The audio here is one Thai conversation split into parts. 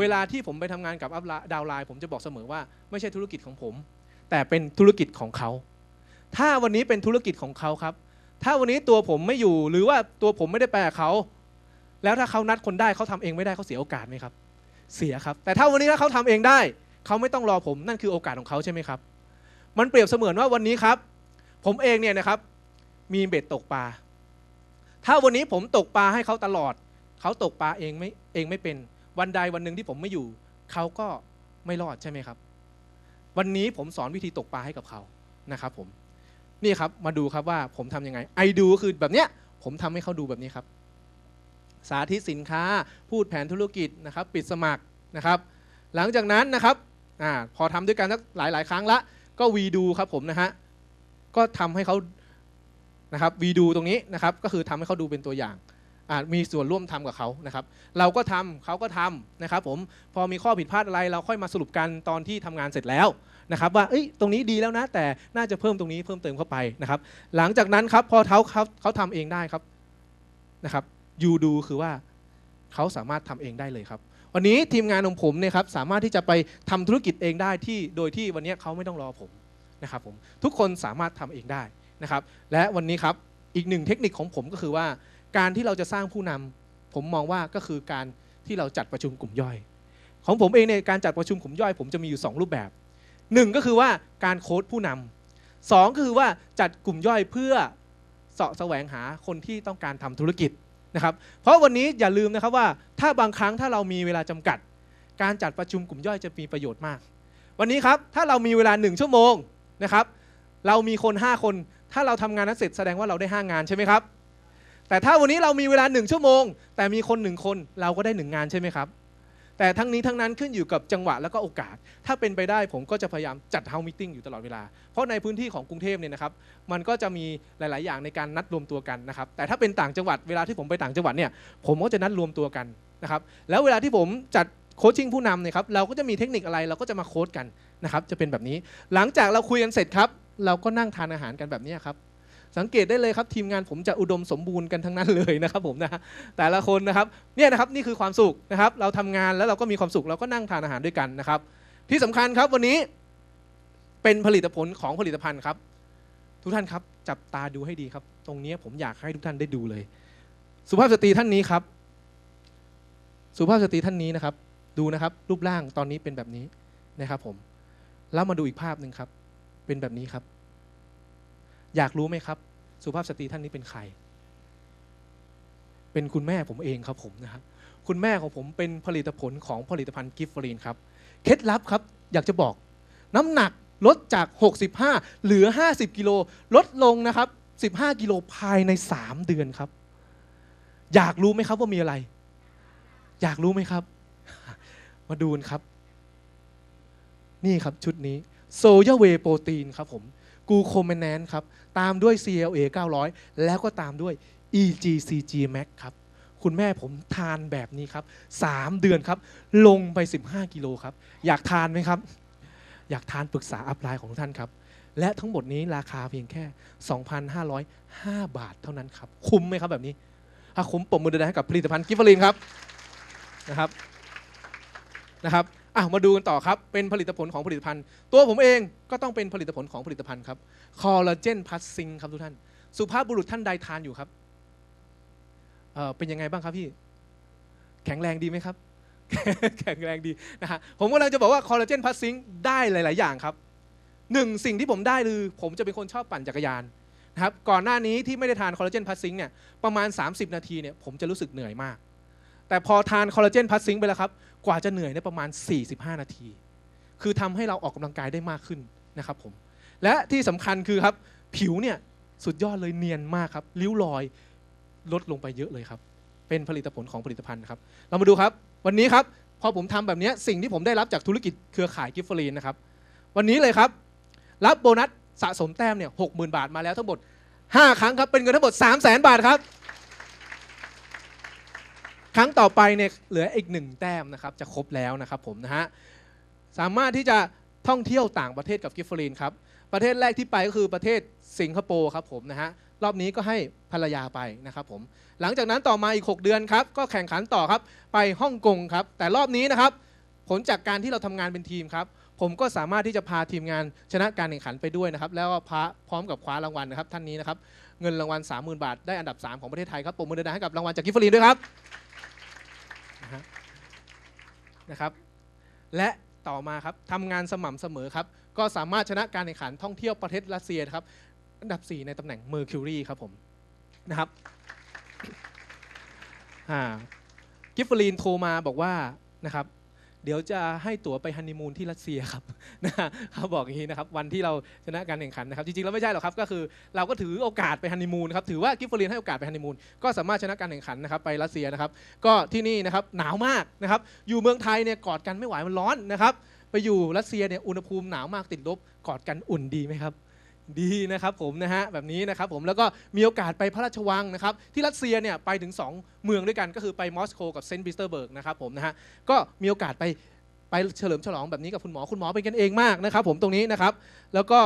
เวลาที่ผมไปทำงานกับดาวไลน์ผมจะบอกเสมอว่าไม่ใช่ธุรกิจของผม แต่เป็นธุรกิจของเขา ถ้าวันนี้เป็นธุรกิจของเขาครับ ถ้าวันนี้ตัวผมไม่อยู่หรือว่าตัวผมไม่ได้ไปกับเขา แล้วถ้าเขานัดคนได้เขาทำเองไม่ได้เขาเสียโอกาสไหมครับ เสียครับ แต่ถ้าวันนี้ถ้าเขาทำเองได้เขาไม่ต้องรอผมนั่นคือโอกาสของเขาใช่ไหมครับ มันเปรียบเสมือนว่าวันนี้ครับ ผมเองเนี่ยนะครับ มีเบ็ดตกปลาถ้าวันนี้ผมตกปลาให้เขาตลอดเขาตกปลาเองไม่เองไม่เป็น วันใดวันหนึ่งที่ผมไม่อยู่ เขาก็ไม่รอดใช่ไหมครับ วันนี้ผมสอนวิธีตกปลาให้กับเขานะครับผมนี่ครับมาดูครับว่าผมทำยังไงไอดูก็คือแบบเนี้ยผมทำให้เขาดูแบบนี้ครับ สาธิตสินค้าพูดแผนธุรกิจนะครับ ปิดสมัครนะครับ หลังจากนั้นนะครับอพอทำด้วยกันสักหลาย ๆ ครั้งละ ก็วีดูครับผมนะฮะก็ทำให้เขานะครับวีดูตรงนี้นะครับ ก็คือทำให้เขาดูเป็นตัวอย่าง มีส่วนร่วมทำกับเขานะครับ เราก็ทำเขาก็ทำนะครับ ผมพอมีข้อผิดพลาดอะไรเราค่อยมาสรุปกันตอนที่ทำงานเสร็จแล้วนะครับว่าตรงนี้ดีแล้วนะ แต่น่าจะเพิ่มตรงนี้เพิ่มเติมเข้าไปนะครับ หลังจากนั้นครับพอเขาเขาเขาทำเองได้ครับนะครับยูดูคือว่าเขาสามารถทำเองได้เลยครับ วันนี้ทีมงานของผมเนี่ยครับสามารถที่จะไปทำธุรกิจเองได้ที่โดยที่วันนี้เขาไม่ต้องรอผมนะครับผมทุกคนสามารถทำเองได้นะครับ และวันนี้ครับอีกหนึ่งเทคนิคของผมก็คือว่า การที่เราจะสร้างผู้นำผมมองว่าก็คือการที่เราจัดประชุมกลุ่มย่อย ของผมเองเนี่ยการจัดประชุมกลุ่มย่อย ผมจะมีอยู่ 2 รูปแบบหนึ่งก็คือว่าการโค้ดผู้นำสองก็คือว่าจัดกลุ่มย่อยเพื่อเสาะแสวงหาคนที่ต้องการทำธุรกิจนะครับ เพราะวันนี้อย่าลืมนะครับว่าถ้าบางครั้งถ้าเรามีเวลาจำกัด การจัดประชุมกลุ่มย่อยจะมีประโยชน์มาก วันนี้ครับถ้าเรามีเวลา 1 ชั่วโมงนะครับ เรามีคน 5 คน ถ้าเราทำงานนั้นเสร็จแสดงว่าเราได้ 5 งานใช่ไหมครับ แต่ถ้าวันนี้เรามีเวลา1ชั่วโมง แต่มีคน1คนเราก็ได้1งงานใช่ไหมครับ แต่ทั้งนี้ทั้งนั้นขึ้นอยู่กับจังหวะแล้วก็โอกาส ถ้าเป็นไปได้ผมก็จะพยายามจัดเฮามิทติ้งอยู่ตลอดเวลา เพราะในพื้นที่ของกรุงเทพเนี่ยนะครับ มันก็จะมีหลาย ๆ อย่างในการนัดรวมตัวกันนะครับ แต่ถ้าเป็นต่างจังหวัดเวลาที่ผมไปต่างจังหวัดเนี่ยผมก็จะนัดรวมตัวกันนะครับ แล้วเวลาที่ผมจัดโคชชิ่งผู้นำเนี่ยครับเราก็จะมีเทคนิคอะไรเราก็จะมาโค้ชกันนะครับจะเป็นแบบนี้ หลังจากเราคุยกันเสร็จครับ เราก็นั่งทานอาหารกันแบบนี้ครับ สังเกตได้เลยครับทีมงานผมจะอุดมสมบูรณ์กันทั้งนั้นเลยนะครับผมนะแต่ละคนนะครับเนี่ยนะครับนี่คือความสุขนะครับเราทำงานแล้วเราก็มีความสุขเราก็นั่งทานอาหารด้วยกันนะครับ ที่สำคัญครับวันนี้เป็นผลิตผลของผลิตภัณฑ์ครับ ทุกท่านครับจับตาดูให้ดีครับ ตรงนี้ผมอยากให้ทุกท่านได้ดูเลย สุภาพสตรีท่านนี้ครับ สุภาพสตรีท่านนี้นะครับ ดูนะครับรูปร่างตอนนี้เป็นแบบนี้นะครับผมแล้วมาดูอีกภาพหนึ่งครับ เป็นแบบนี้ครับ อยากรู้ไหมครับ สุภาพสตรีท่านนี้เป็นใคร เป็นคุณแม่ผมเองครับผมนะครับคุณแม่ของผมเป็นผลิตผลของผลิตภัณฑ์กิฟฟรีนครับเคล็ดลับครับ อยากจะบอก น้ำหนักลดจาก 65 เหลือ 50 กิโลลดลงนะครับ 15 กิโลภายใน 3 เดือนครับ อยากรู้ไหมครับว่ามีอะไร อยากรู้ไหมครับ มาดูกันครับ นี่ครับชุดนี้โซยาเวโปรตีนครับผม กูโคเมนแนนครับ ตามด้วย CLA 900 แล้วก็ตามด้วย EGCG Max ครับ คุณแม่ผมทานแบบนี้ครับ 3 เดือนครับ ลงไป 15 กิโลครับ อยากทานไหมครับ อยากทานปรึกษาอัพไลน์ของทุกท่านครับ และทั้งหมดนี้ราคาเพียงแค่ 2,505 บาทเท่านั้นครับ คุ้มไหมครับแบบนี้ ถ้าคุ้มปมมือเดนให้กับผลิตภัณฑ์กิฟฟลินครับนะครับนะครับ อะมาดูกันต่อครับ เป็นผลิตผลของผลิตภัณฑ์ ตัวผมเองก็ต้องเป็นผลิตผลของผลิตภัณฑ์ครับคอลลาเจนพัสซิงครับทุกท่าน สุภาพบุรุษท่านใดทานอยู่ครับเเป็นยังไงบ้างครับพี่ แข็งแรงดีไหมครับ แข็งแรงดีนะฮะผมกำลังจะบอกว่าคอลลาเจนพัสซิงได้หลาย ๆ อย่างครับหนึ่งสิ่งที่ผมได้คือผมจะเป็นคนชอบปั่นจักรยานนะครับก่อนหน้านี้ที่ไม่ได้ทานคอลลาเจนพัสซิงเนี่ยประมาณ 30 นาทีเนี่ยผมจะรู้สึกเหนื่อยมาก แต่พอทานคอลลาเจนพัสซิงไปแล้วครับ กว่าจะเหนื่อยได้ประมาณ 45 นาที คือทำให้เราออกกำลังกายได้มากขึ้นนะครับผม และที่สำคัญคือครับ ผิวเนี่ยสุดยอดเลยเนียนมากครับ ริ้วรอยลดลงไปเยอะเลยครับ เป็นผลิตผลของผลิตภัณฑ์ครับ เรามาดูครับ วันนี้ครับ พอผมทำแบบนี้สิ่งที่ผมได้รับจากธุรกิจเครือข่ายกิฟเฟอรีนนะครับ วันนี้เลยครับ รับโบนัสสะสมแต้มเนี่ยหกหมื่นบาทมาแล้วทั้งหมด 5 ครั้งครับ เป็นเงินทั้งหมด 3 0 0 0 0 0 บาทครับ ครั้งต่อไปเนี่ยเหลืออีกหนึ่งแต้มนะครับจะครบแล้วนะครับผมนะฮะสามารถที่จะท่องเที่ยวต่างประเทศกับกิฟฟรีนครับประเทศแรกที่ไปก็คือประเทศสิงคโปร์ครับผมนะฮะรอบนี้ก็ให้ภรรยาไปนะครับผมหลังจากนั้นต่อมาอีก 6 เดือนครับก็แข่งขันต่อครับไปฮ่องกงครับแต่รอบนี้นะครับผลจากการที่เราทำงานเป็นทีมครับผมก็สามารถที่จะพาทีมงานชนะการแข่งขันไปด้วยนะครับแล้วก็พาพร้อมกับคว้ารางวัลนะครับท่านนี้นะครับเงินรางวัล 30,000 บาทได้อันดับ 3 ของประเทศไทยครับปรบมือดังๆให้กับรางวัลจากกิฟฟรีนด้วยครับ นะครับและต่อมาครับทำงานสม่ำเสมอครับก็สามารถชนะการแข่งขันท่องเที่ยวประเทศรัสเซียครับอันดับ 4 ในตำแหน่งเมอร์คิวรีครับผมนะครับกิฟฟรีนโทรมาบอกว่านะครับ เดี๋ยวจะให้ตั๋วไปฮันนีมูนที่รัสเซียครับนะเขาบอกอย่างนี้นะครับวันที่เราชนะการแข่งขันนะครับจริงๆแล้วไม่ใช่หรอกครับก็คือเราก็ถือโอกาสไปฮันนีมูนครับถือว่ากิฟฟรีนให้โอกาสไปฮันนีมูนก็สามารถชนะการแข่งขันนะครับไปรัสเซียนะครับก็ที่นี่นะครับหนาวมากนะครับอยู่เมืองไทยเนี่ยกอดกันไม่ไหวมันร้อนนะครับไปอยู่รัสเซียเนี่ยอุณหภูมิหนาวมากติดลบกอดกันอุ่นดีไหมครับ ดีนะครับผมนะฮะแบบนี้นะครับผมแล้วก็มีโอกาสไปพระราชวังนะครับที่รัสเซียเนี่ยไปถึง 2 เมืองด้วยกันก็คือไปมอสโกกับเซนต์ปีเตอร์เบิร์กนะครับผมนะฮะก็มีโอกาสไปไปเฉลิมฉลองแบบนี้กับคุณหมอคุณหมอเป็นกันเองมากนะครับผมตรงนี้นะครับแล้วก็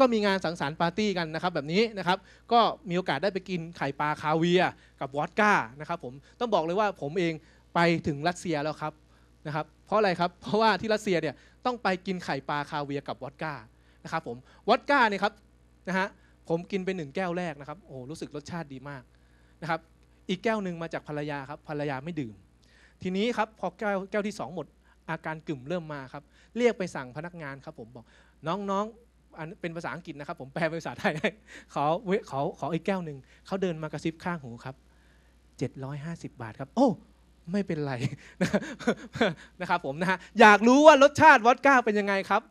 ก็มีงานสังสรรค์ปาร์ตี้กันนะครับแบบนี้นะครับก็มีโอกาสได้ไปกินไข่ปลาคาเวียกับวอดก้านะครับผมต้องบอกเลยว่าผมเองไปถึงรัสเซียแล้วครับนะครับเพราะอะไรครับเพราะว่าที่รัสเซียเนี่ยต้องไปกินไข่ปลาคาเวียกับวอดก้า นะครับผมวอดก้าเนี่ยครับนะฮะผมกินไปหนึ่งแก้วแรกนะครับโอ้รู้สึกรสชาติดีมากนะครับอีกแก้วหนึ่งมาจากภรรยาครับภรรยาไม่ดื่ม ทีนี้ครับพอแก้วแก้วที่สองหมดอาการกึ่มเริ่มมาครับเรียกไปสั่งพนักงานครับผมบอกน้องๆอันเป็นภาษาอังกฤษนะครับ ผมแปลเป็นภาษาไทยให้ขอเวขอขออีกแก้วหนึ่งเขาเดินมากระซิบข้างหูครับ750 บาทครับ โอ้ ไม่เป็นไรนะครับผมนะฮะอยากรู้ว่ารสชาติวอดก้าเป็นยังไงครับ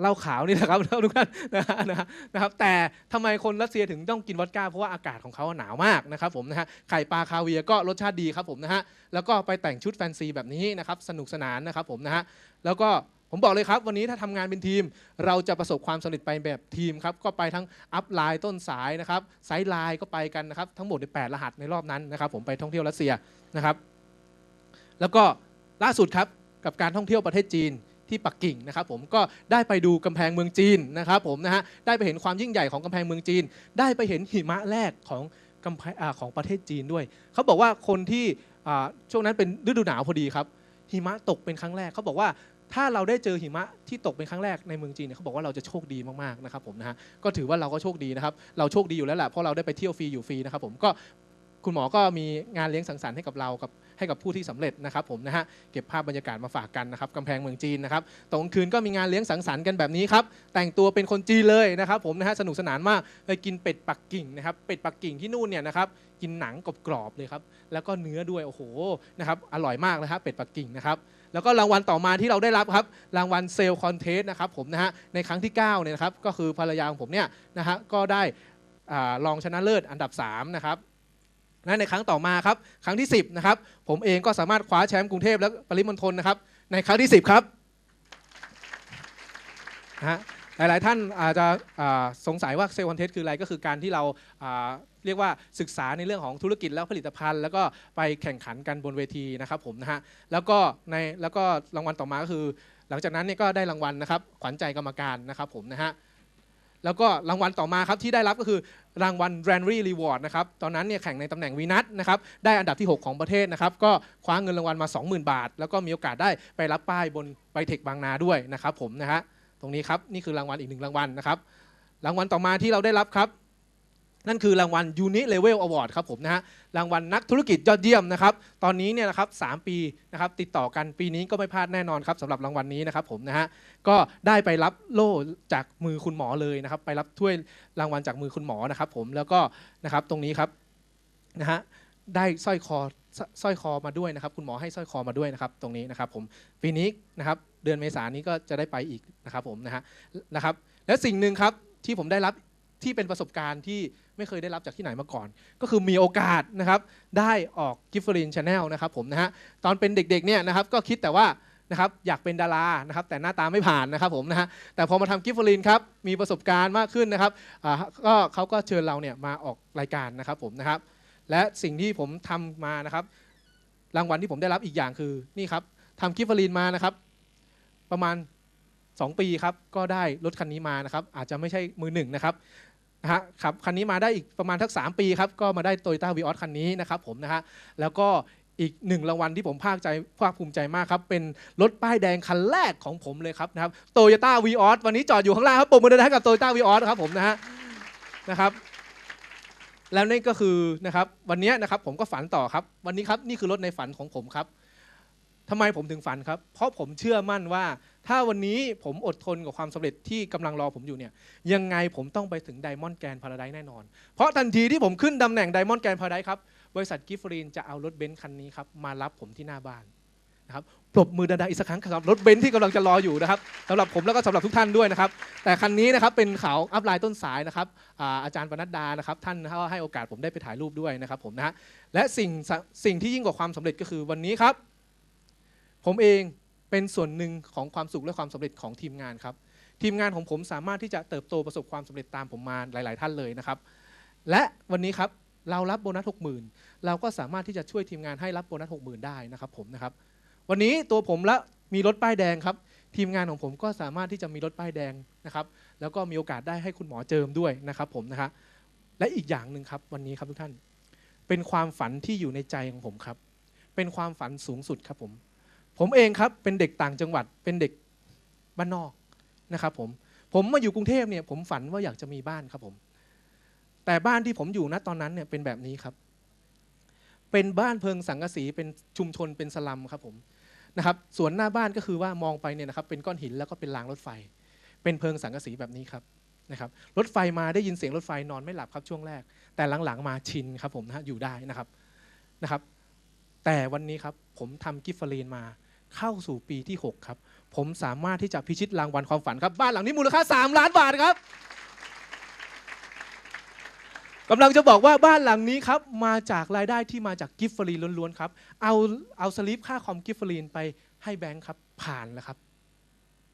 เหล้าขาวนี่แหละครับทุกท่านนะฮะนะฮะนะครับ แต่ทำไมคนรัสเซียถึงต้องกินวอดก้าเพราะว่าอากาศของเขาหนาวมากนะครับผมนะฮะไข่ปลาคาเวียก็รสชาติดีครับผมนะฮะแล้วก็ไปแต่งชุดแฟนซีแบบนี้นะครับสนุกสนานนะครับผมนะฮะแล้วก็ผมบอกเลยครับ วันนี้ถ้าทำงานเป็นทีม เราจะประสบความสำเร็จไปแบบทีมครับก็ไปทั้งอัพไลน์ต้นสายนะครับไซด์ไลน์ก็ไปกันนะครับทั้งหมดใน8รหัสในรอบนั้นนะครับผมไปท่องเที่ยวรัสเซียนะครับ แล้วก็ล่าสุดครับกับการท่องเที่ยวประเทศจีนที่ปักกิ่งนะครับผมก็ได้ไปดูกำแพงเมืองจีนนะครับผมนะฮะได้ไปเห็นความยิ่งใหญ่ของกำแพงเมืองจีน ได้ไปเห็นหิมะแรกของกำแพงของประเทศจีนด้วย เขาบอกว่าคนที่ช่วงนั้นเป็นฤดูหนาวพอดีครับหิมะตกเป็นครั้งแรกเขาบอกว่าถ้าเราได้เจอหิมะที่ตกเป็นครั้งแรกในเมืองจีนเนี่ยเขาบอกว่าเราจะโชคดีมากๆนะครับผมนะฮะก็ถือว่าเราก็โชคดีนะครับเราโชคดีอยู่แล้วแหละเพราะเราได้ไปเที่ยวฟรีอยู่ฟรีนะครับผมก็คุณหมอก็มีงานเลี้ยงสังสรรค์ให้กับเรากับ ให้กับผู้ที่สำเร็จนะครับผมนะฮะเก็บภาพบรรยากาศมาฝากกันนะครับกำแพงเมืองจีนนะครับตอนกลางคืนก็มีงานเลี้ยงสังสรรค์กันแบบนี้ครับแต่งตัวเป็นคนจีนเลยนะครับผมนะฮะสนุกสนานมากไปกินเป็ดปักกิ่งนะครับเป็ดปักกิ่งที่นู่นเนี่ยนะครับกินหนังกรอบๆเลยครับแล้วก็เนื้อด้วยโอ้โหนะครับอร่อยมากเลยครับเป็ดปักกิ่งนะครับแล้วก็รางวัลต่อมาที่เราได้รับครับรางวัลเซลล์คอนเทสต์นะครับผมนะฮะในครั้งที่9เนี่ยนะครับก็คือภรรยาของผมเนี่ยนะฮะก็ได้อรองชนะเลิศอันดับ3นะครับ และในครั้งต่อมาครับครั้งที่ 10นะครับผมเองก็สามารถคว้าแชมป์กรุงเทพและปริมณฑลนะครับในครั้งที่ 10 ครับนะฮะหลาย ๆ ท่านอาจจะสงสัยว่าเซลล์คอนเทสคืออะไรก็คือการที่เราเรียกว่าศึกษาในเรื่องของธุรกิจแล้วผลิตภัณฑ์ แล้วก็ไปแข่งขันกันบนเวทีนะครับผมนะฮะแล้วก็ในแล้วก็รางวัลต่อมาก็คือ หลังจากนั้นเนี่ยก็ได้รางวัลนะครับขวัญใจกรรมการนะครับผมนะฮะ แล้วก็รางวัลต่อมาครับที่ได้รับก็คือรางวัล r a n r y Reward นะครับ ตอนนั้นเนี่ยแข่งในตำแหน่งวีนัสนะครับ ได้อันดับที่ 6 ของประเทศนะครับ ก็คว้าเงินรางวัลมา 20,000 บาท แล้วก็มีโอกาสได้ไปรับป้ายบนไบเทคบางนาด้วยนะครับผมนะฮะ ตรงนี้ครับ นี่คือรางวัลอีกหนึ่งรางวัลนะครับ รางวัลต่อมาที่เราได้รับครับ นั่นคือรางวัล Uni Level Award ครับผมนะฮะรางวัลนักธุรกิจยอดเยี่ยมนะครับ ตอนนี้เนี่ยนะครับสามปีนะครับติดต่อกันปีนี้ก็ไม่พลาดแน่นอนครับสำหรับรางวัลนี้นะครับผมนะฮะก็ได้ไปรับโล่จากมือคุณหมอเลยนะครับ ไปรับถ้วยรางวัลจากมือคุณหมอนะครับ ผมแล้วก็นะครับตรงนี้ครับนะฮะได้สร้อยคอสสร้อยคอมาด้วยนะครับคุณหมอให้สร้อยคอมาด้วยนะครับตรงนี้นะครับผมปีนี้นะครับเดือนเมษายนนี้ก็จะได้ไปอีกนะครับผมนะฮะนะครับและสิ่งหนึ่งครับที่ผมได้รับ ที่เป็นประสบการณ์ที่ไม่เคยได้รับจากที่ไหนมาก่อน ก็คือมีโอกาสนะครับได้ออกกิฟฟรินชาแนลนะครับผมนะฮะตอนเป็นเด็กๆเนี่ยนะครับก็คิดแต่ว่านะครับอยากเป็นดารานะครับแต่หน้าตาไม่ผ่านนะครับผมนะฮะแต่พอมาทำกิฟฟรินครับมีประสบการณ์มากขึ้นนะครับก็เขาก็เชิญเราเนี่ยมาออกรายการนะครับผมนะครับและสิ่งที่ผมทำมานะครับ รางวัลที่ผมได้รับอีกอย่างคือนี่ครับทำกิฟฟรินมานะครับ ประมาณ 2 ปีครับก็ได้รถคันนี้มานะครับอาจจะไม่ใช่มือหนึ่งนะครับ นะฮะครับคันนี้มาได้อีกประมาณทัก 3 ปีครับ ก็มาได้โตโยต้าวีออสคันนี้นะครับผมนะฮะแล้วก็อีกหนึ่งรางวัลที่ผมภาคใจภาคภูมิใจมากครับ เป็นรถป้ายแดงคันแรกของผมเลยครับนะครับโตโยต้าวีออสวันนี้จอดอยู่ข้างล่างครับปรบมือดังๆให้กับโตโยต้าวีออสครับผมนะฮะนะครับแล้วนี่ก็คือนะครับวันนี้นะครับผมก็ฝันต่อครับ วันนี้ครับนี่คือรถในฝันของผมครับทำไมผมถึงฝันครับ เพราะผมเชื่อมั่นว่า ถ้าวันนี้ผมอดทนกับความสำเร็จที่กำลังรอผมอยู่เนี่ยยังไงผมต้องไปถึงไดมอนด์แกรนพาราไดแน่นอน เพราะทันทีที่ผมขึ้นตำแหน่งไดมอนด์แกรนพาราไดครับบริษัทกิฟฟรีนจะเอารถเบนซ์คันนี้ครับมารับผมที่หน้าบ้านนะครับปรบมือดังๆอีกสักครั้งสำหรับรถเบนซ์ที่กำลังจะรออยู่นะครับสำหรับผมแล้วก็สำหรับทุกท่านด้วยนะครับ แต่คันนี้นะครับเป็นเขาอัพไลน์ต้นสายนะครับอาจารย์ปนัดดานะครับ ท่านก็ให้โอกาสผมได้ไปถ่ายรูปด้วยนะครับผมนะฮะและสิ่งสิ่งที่ยิ่งกว่าความสำเร็จก็คือวันนี้ครับ ผมเอง เป็นส่วนหนึ่งของความสุขและความสำเร็จของทีมงานครับ ทีมงานของผมสามารถที่จะเติบโตประสบความสำเร็จตามผมมาหลาย ๆ ท่านเลยนะครับ และวันนี้ครับเรารับโบนัส 60,000 เราก็สามารถที่จะช่วยทีมงานให้รับโบนัส 60,000 ได้นะครับผมนะครับ วันนี้ตัวผมและมีรถป้ายแดงครับ ทีมงานของผมก็สามารถที่จะมีรถป้ายแดงนะครับ แล้วก็มีโอกาสได้ให้คุณหมอเจิมด้วยนะครับผมนะฮะและอีกอย่างหนึ่งครับวันนี้ครับทุกท่าน เป็นความฝันที่อยู่ในใจของผมครับ เป็นความฝันสูงสุดครับผม ผมเองครับเป็นเด็กต่างจังหวัดเป็นเด็กบ้านนอกนะครับผมผมมาอยู่กรุงเทพเนี่ยผมฝันว่าอยากจะมีบ้านครับผม แต่บ้านที่ผมอยู่ณตอนนั้นเนี่ยเป็นแบบนี้ครับ เป็นบ้านเพิงสังกะสีเป็นชุมชนเป็นสลัมครับผมนะครับส่วนหน้าบ้านก็คือว่ามองไปเนี่ยนะครับเป็นก้อนหินแล้วก็เป็นรางรถไฟ เป็นเพิงสังกะสีแบบนี้ครับนะครับรถไฟมาได้ยินเสียงรถไฟนอนไม่หลับครับช่วงแรก แต่หลังๆมาชินครับผมนะอยู่ได้นะครับนะครับ แต่วันนี้ครับผมทำกิฟต์ฟรีนมา เข้าสู่ปีที่ 6 ครับ ผมสามารถที่จะพิชิตรางวัลความฝันครับ บ้านหลังนี้มูลค่า 3 ล้านบาทครับกำลังจะบอกว่าบ้านหลังนี้ครับ มาจากรายได้ที่มาจากกิฟต์ฟรีล้วนๆครับ เอาเอาสลิปค่าคอมกิฟต์ฟรีไปให้แบงค์ครับผ่านแล้วครับ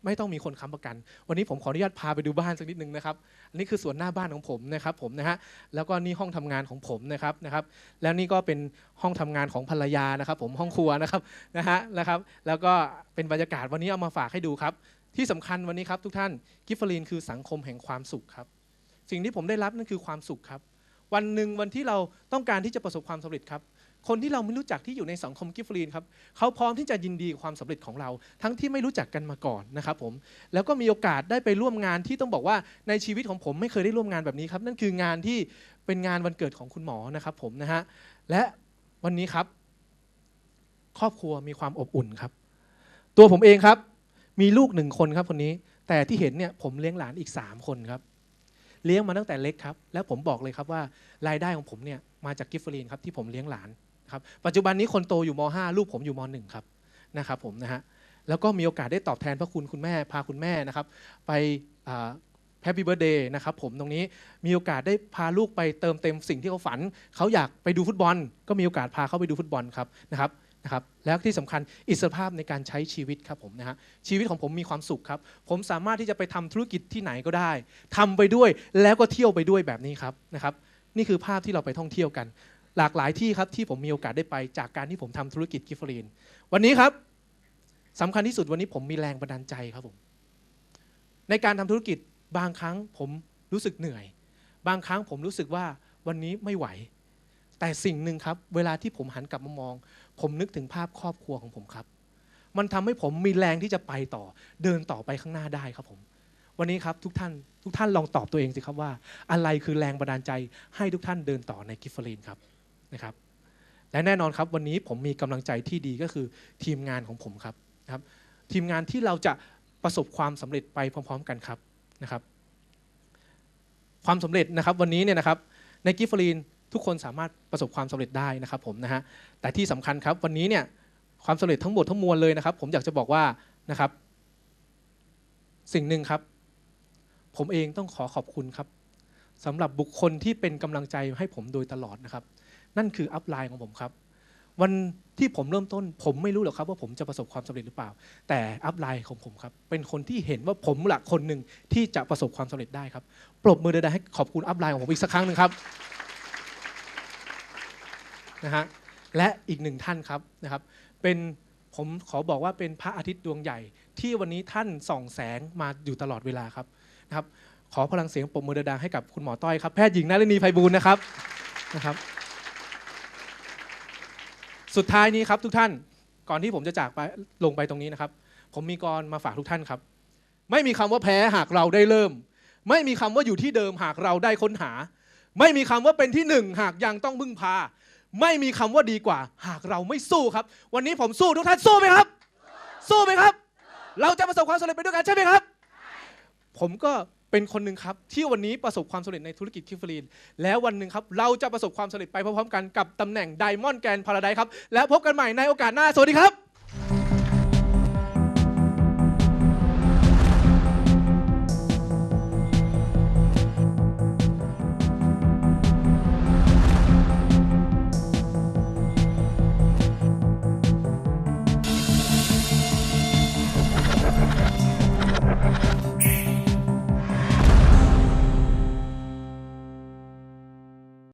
ไม่ต้องมีคนค้ำประกัน วันนี้ผมขออนุญาตพาไปดูบ้านสักนิดนึงนะครับอันนี้คือส่วนหน้าบ้านของผมนะครับผมนะฮะแล้วก็นี่ห้องทำงานของผมนะครับนะครับ แล้วนี่ก็เป็นห้องทำงานของภรรยานะครับ ผมห้องครัวนะครับนะฮะนะครับ แล้วก็เป็นบรรยากาศวันนี้เอามาฝากให้ดูครับ ที่สำคัญวันนี้ครับทุกท่านกิฟเฟรีนคือสังคมแห่งความสุขครับ สิ่งที่ผมได้รับนั่นคือความสุขครับ วันหนึ่งวันที่เราต้องการที่จะประสบความสำเร็จครับ คนที่เราไม่รู้จักที่อยู่ในสังคมกิฟฟรีนครับเขาพร้อมที่จะยินดีกับความสำเร็จของเรา ทั้งที่ไม่รู้จักกันมาก่อนนะครับผมแล้วก็มีโอกาสได้ไปร่วมงานที่ต้องบอกว่าในชีวิตของผมไม่เคยได้ร่วมงานแบบนี้ครับ นั่นคืองานที่เป็นงานวันเกิดของคุณหมอนะครับผมนะฮะและวันนี้ครับ ครอบครัวมีความอบอุ่นครับ ตัวผมเองครับ มีลูกหนึ่งคนครับคนนี้ แต่ที่เห็นเนี่ยผมเลี้ยงหลานอีก 3 คนครับ เลี้ยงมาตั้งแต่เล็กครับ แล้วผมบอกเลยครับว่ารายได้ของผมเนี่ยมาจากกิฟเฟอรีนครับที่ผมเลี้ยงหลานครับปัจจุบันนี้คนโตอยู่ม .5 ลูกผมอยู่ม .1 ครับนะครับผมนะฮะแล้วก็มีโอกาสได้ตอบแทนพระคุณคุณแม่พาคุณแม่นะครับ ไปแฮปปี้เบ t ร์เดย์นะครับผมตรงนี้มีโอกาสได้พาลูกไปเติมเต็มสิ่งที่เขาฝัน เขาอยากไปดูฟุตบอล ก็มีโอกาสพาเขาไปดูฟุตบอลครับนะครับ นะครับแล้วที่สำคัญอิสรภาพในการใช้ชีวิตครับผมนะฮะชีวิตของผมมีความสุขครับผมสามารถที่จะไปทำธุรกิจที่ไหนก็ได้ทำไปด้วยแล้วก็เที่ยวไปด้วยแบบนี้ครับนะครับนี่คือภาพที่เราไปท่องเที่ยวกัน หลากหลายที่ครับที่ผมมีโอกาสได้ไปจากการที่ผมทำธุรกิจกิฟเฟรีนวันนี้ครับสำคัญที่สุดวันนี้ผมมีแรงบันดาลใจครับผมในการทำธุรกิจบางครั้งผมรู้สึกเหนื่อย บางครั้งผมรู้สึกว่าวันนี้ไม่ไหว แต่สิ่งหนึ่งครับ เวลาที่ผมหันกลับมามอง ผมนึกถึงภาพครอบครัวของผมครับ มันทำให้ผมมีแรงที่จะไปต่อ เดินต่อไปข้างหน้าได้ครับผม วันนี้ครับทุกท่านทุกท่านลองตอบตัวเองสิครับว่า อะไรคือแรงบันดาลใจให้ทุกท่านเดินต่อในกิฟเฟรีนครับนะครับและแน่นอนครับวันนี้ผมมีกำลังใจที่ดีก็คือทีมงานของผมครับนะครับ ทีมงานที่เราจะประสบความสำเร็จไปพร้อม ๆ กันครับนะครับ ความสำเร็จนะครับวันนี้เนี่ยนะครับในกิฟเฟรีน ทุกคนสามารถประสบความสำเร็จได้นะครับผมนะฮะแต่ที่สำคัญครับวันนี้เนี่ยความสำเร็จทั้งหมดทั้งมวลเลยนะครับ ผมอยากจะบอกว่านะครับ สิ่งหนึ่งครับ ผมเองต้องขอขอบคุณครับสำหรับบุคคลที่เป็นกำลังใจให้ผมโดยตลอดนะครับ นั่นคืออัพไลน์ของผมครับ วันที่ผมเริ่มต้น ผมไม่รู้หรอกครับว่าผมจะประสบความสำเร็จหรือเปล่า แต่อัพไลน์ของผมครับ เป็นคนที่เห็นว่าผมหละคนหนึ่งที่จะประสบความสำเร็จได้ครับปรบมือดังๆให้ขอบคุณอัพไลน์ของผมอีกสักครั้งหนึ่งครับ นะฮะและอีกหนึ่งท่านครับนะครับ เป็นผมขอบอกว่าเป็นพระอาทิตย์ดวงใหญ่ ที่วันนี้ท่านส่องแสงมาอยู่ตลอดเวลาครับนะครับ ขอพลังเสียงปรบมือดังให้กับคุณหมอต้อยครับแพทย์หญิงนฤนีไพบูลย์นะครับนะครับ สุดท้ายนี้ครับทุกท่านก่อนที่ผมจะจากไปลงไปตรงนี้นะครับ ผมมีกรมาฝากทุกท่านครับ ไม่มีคำว่าแพ้หากเราได้เริ่ม ไม่มีคำว่าอยู่ที่เดิมหากเราได้ค้นหา ไม่มีคำว่าเป็นที่หนึ่งหากยังต้องพึ่งพา ไม่มีคำว่าดีกว่า หากเราไม่สู้ครับ วันนี้ผมสู้ทุกท่านสู้ไหมครับ สู้ไหมครับ เราจะประสบความสำเร็จไปด้วยกันใช่ไหมครับ ผมก็เป็นคนหนึ่งครับ ที่วันนี้ประสบความสำเร็จในธุรกิจคิฟฟรีนแล้ววันหนึ่งครับ เราจะประสบความสำเร็จไปพร้อมๆกันกับตำแหน่งไดมอนด์แกนพาราไดครับ แล้วพบกันใหม่ในโอกาสหน้า สวัสดีครับ